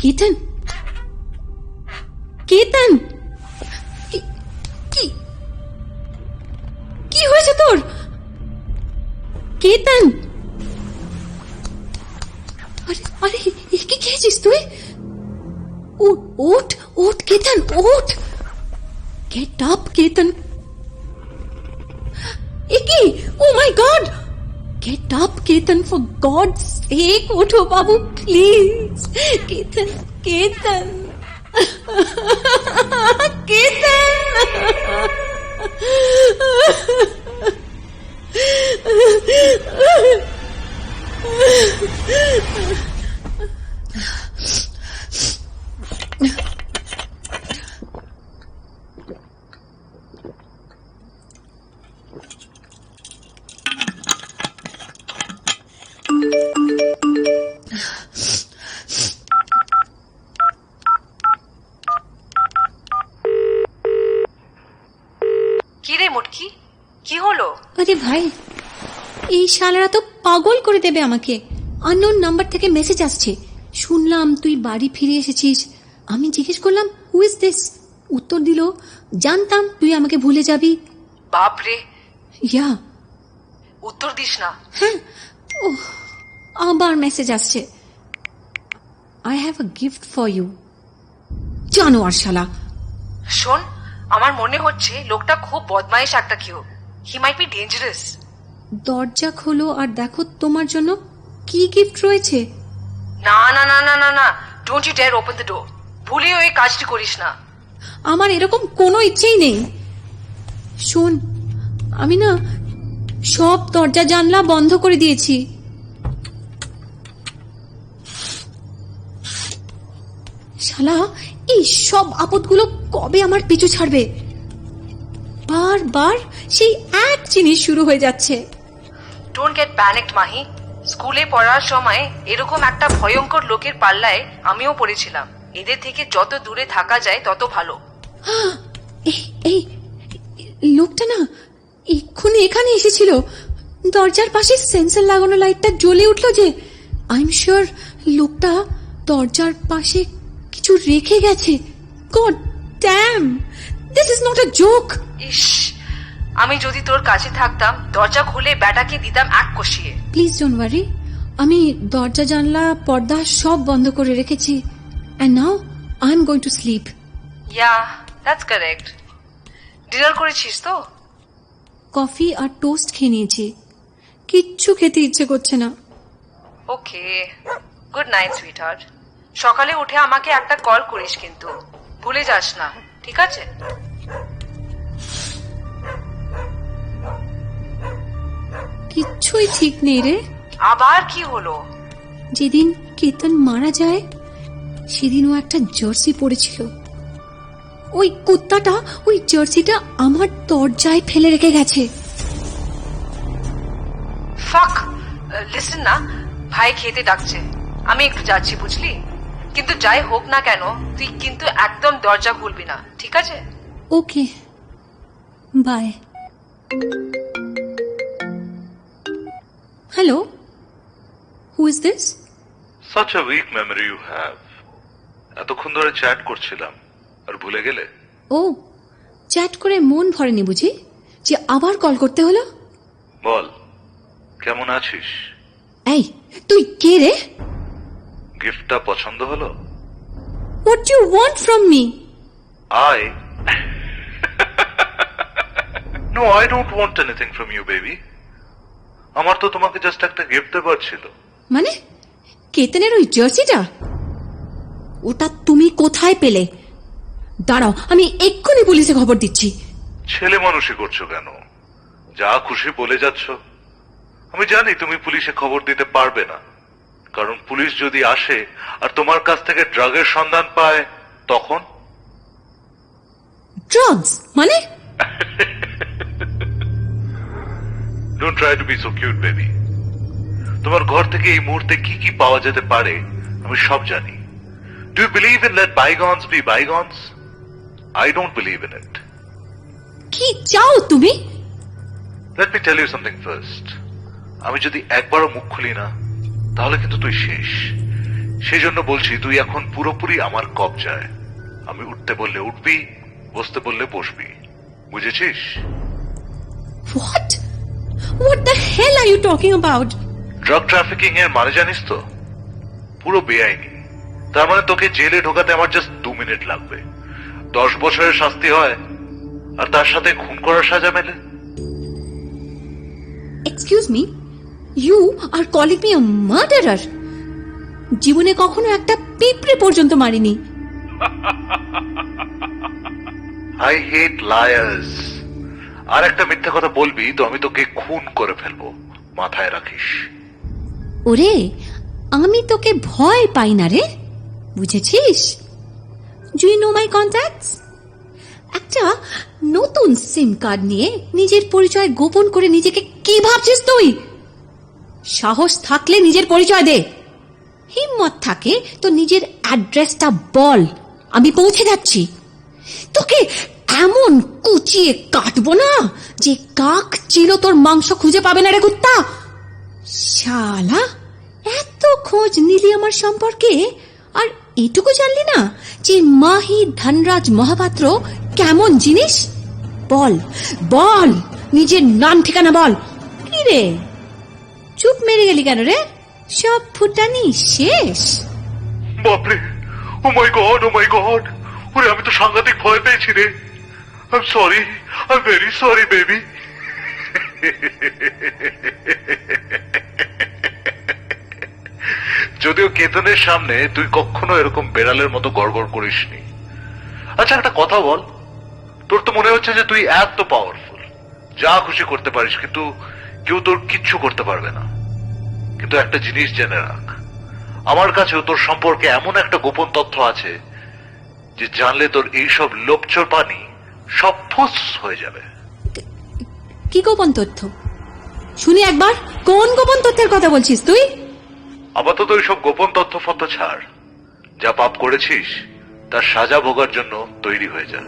কেতন কেতন কি কি কি হয়েছে তোর কেতন আরে আরে এ কি খেয়েছিস তুই উঠ উঠ উঠ কেতন উঠ গেট আপ কেতন এ কি ও my god Get up, Ketan, for God's sake, Otho Babu, please. Ketan, Ketan. Ketan. কি হলো? আরে ভাই এই শালারা তো পাগল করে দেবে আমাকে। আননোন নাম্বার থেকে মেসেজ আসছে। শুনলাম তুই বাড়ি ফিরে এসেছিস। আমি জিজ্ঞেস করলাম হু ইজ দিস উত্তর দিল জানতাম তুই আমাকে ভুলে যাবি। বাপ রে ইয়া। উত্তর দিস না। হ্যাঁ ও আবার মেসেজ আসছে। I have a gift for you জানোয়ার শালা। শোন আমার মনে হচ্ছে লোকটা খুব বদমাইশ একটা কেউ হি মাইট বি ডেঞ্জারাস দরজা খোলো আর দেখো তোমার জন্য কি গিফট রয়েছে। না না না না না না। Don't you dare open the door ভুলেও এই কাজটি করিস না। আমার এরকম কোনো ইচ্ছেই নেই। শোন আমি না সব দরজা জানলা বন্ধ করে দিয়েছি। শালা এই সব আপদগুলো কবে আমার পিছু ছাড়বে? বারবার সেই এক জিনিস শুরু হয়ে যাচ্ছে। Don't get panicked Mahi. স্কুলে পড়ার সময় এরকম একটা ভয়ঙ্কর লোকের পাল্লায় আমিও পড়েছিলাম। এদের থেকে যত দূরে থাকা যায় তত ভালো। এই এই লোকটা না এক্ষুনি এখানে এসেছিল। দরজার পাশে সেন্সর লাগানো লাইটটা জ্বলে উঠল যে আই এম শিওর লোকটা দরজার পাশে কিছু রেখে গেছে। God damn this is not a joke ইস আমি যদি তোর কাছে থাকতাম দরজা খুলে ব্যাটাকে দিতাম এক কষিয়ে। প্লিজ ডোন্ট ওয়ারি আমি দরজা জানলা পর্দা সব বন্ধ করে রেখেছি। And now I am going to sleep yeah that's correct dinner করেছিস তো? কফি আর টোস্ট খেয়ে নিয়েছি। কিচ্ছু খেতে ইচ্ছে করছে না। ওকে গুড নাইট সুইটহার্ট সকালে উঠে আমাকে একটা কল করিস কিন্তু। ভুলে যাস না। ঠিক আছে? কিচ্ছুই ঠিক নেই রে। আবার কি হলো? যেদিন কেতন মারা যায় সেদিন ও একটা জার্সি পরেছিল ওই কুত্তাটা ওই জার্সিটা আমার দরজায় ফেলে রেখে গেছে। ফাক লিসেন না ভাই খেতে ডাকছে। আমি একটু যাচ্ছি বুঝলি? কিন্তু যাই হোক না কেন তুই কিন্তু একদম দরজা খুলবি না ঠিক আছে? Okay. Bye. Hello who is this Such a weak memory you have এতক্ষণ ধরে চ্যাট করছিলাম আর ভুলে গেলে? ও চ্যাট করে মন ভরেনি বুঝি? যে আবার কল করতে হলো? বল কেমন আছিস? এই তুই কে রে? গিফটটা পছন্দ হলো? What you want from me I know I don't want anything from you baby আমার তো তোমাকে জাস্ট একটা গিফট দেবার ছিল। মানে? কেতনের ওই জার্সিটা? ওটা তুমি কোথায় পেলে? দাঁড়াও আমি এক্ষুনি পুলিশে খবর দিচ্ছি। ছেলে মানুষই করছ কেন? যা খুশি বলে যাচ্ছ। আমি জানি তুমি পুলিশে খবর দিতে পারবে না। কারণ পুলিশ যদি আসে আর তোমার কাছ থেকে ড্রাগের সন্ধান পায় তখন? ড্রাগস মানে? Don't try to be so cute baby তোমার ঘর থেকে এই মুহূর্তে কি কি পাওয়া যেতে পারে আমি সব জানি। Do you believe in let bygones be bygones I don't believe in it কি চাও তুমি? Let me tell you something first আমি যদি একবারও মুখ খুলি না তাহলে কিন্তু তুই শেষ। সেই জন্য বলছি তুই এখন পুরোপুরি আমার কবজায়। আমি উঠতে বললে উঠবি বসতে বললে বসবি। বুঝেছিস? What what the hell are you talking about drug trafficking এর মানে জানিস তো? পুরো বেআইনি। তার মানে তোকে জেলে ঢোকাতে আমার জাস্ট দু মিনিট লাগবে। দশ বছরের শাস্তি হয় আর তার সাথে খুন করার সাজা মেলে। Excuse me you are calling me a murderer জীবনে কখনো একটা পিঁপড়ে পর্যন্ত মারিনি। আই হেট লায়ার্স আর একটা মিথ্যা কথা বলবি তো আমি তোকে খুন করে ফেলব। মাথায় রাখিস। ওরে আমি তোকে ভয় পাই না রে। বুঝেছিস? জুই নো মাই কন্ট্যাক্টস একটা নতুন সিম কার্ড নিয়ে নিজের পরিচয় গোপন করে নিজেকে কি ভাবছিস তুই? সাহস থাকলে নিজের পরিচয় দে। হিম্মত থাকে তো নিজের অ্যাড্রেসটা বল। আমি পৌঁছে যাচ্ছি। তোকে এমন কুচিয়ে কাটবো না যে কাক চিল তোর মাংস খুঁজে পাবে না রে কুত্তা। শালা, এত খোঁজ নিলি আমার সম্পর্কে? আর এটুকু জানলি না যে মাহি ধনরাজ মহাপাত্র কেমন জিনিস? বল বল, নিজের নাম ঠিকানা বল। কি রে? চুপ মেরে গেলি কেন রে? সব ফুটানি শেষ। বাপরে, ও my god, O my god. ওরে, আমি তো সাংঘাতিক ভয় পেয়েছি রে। I sorry I very sorry baby যদিও কেতনের সামনে তুই কখনো এরকম বেড়ালের মতো গড়গড় করিসনি। আচ্ছা একটা কথা বল। তোর তো মনে হচ্ছে যে তুই এত পাওয়ারফুল যা খুশি করতে পারিস, কিন্তু কেউ তোর কিচ্ছু করতে পারবে না। কিন্তু একটা জিনিস জেনে রাখ। আমার কাছেও তোর সম্পর্কে এমন একটা গোপন তথ্য আছে যে জানলে তোর এইসব লোপচর পানি সব ফুস হয়ে যাবে। কি গোপন তথ্য? শুনি একবার কোন গোপন তথ্যের কথা বলছিস তুই? আপাতত ওইসব গোপন তথ্য ফথ্য ছাড়। যা পাপ করেছিস তার সাজা ভোগার জন্য তৈরি হয়ে যা।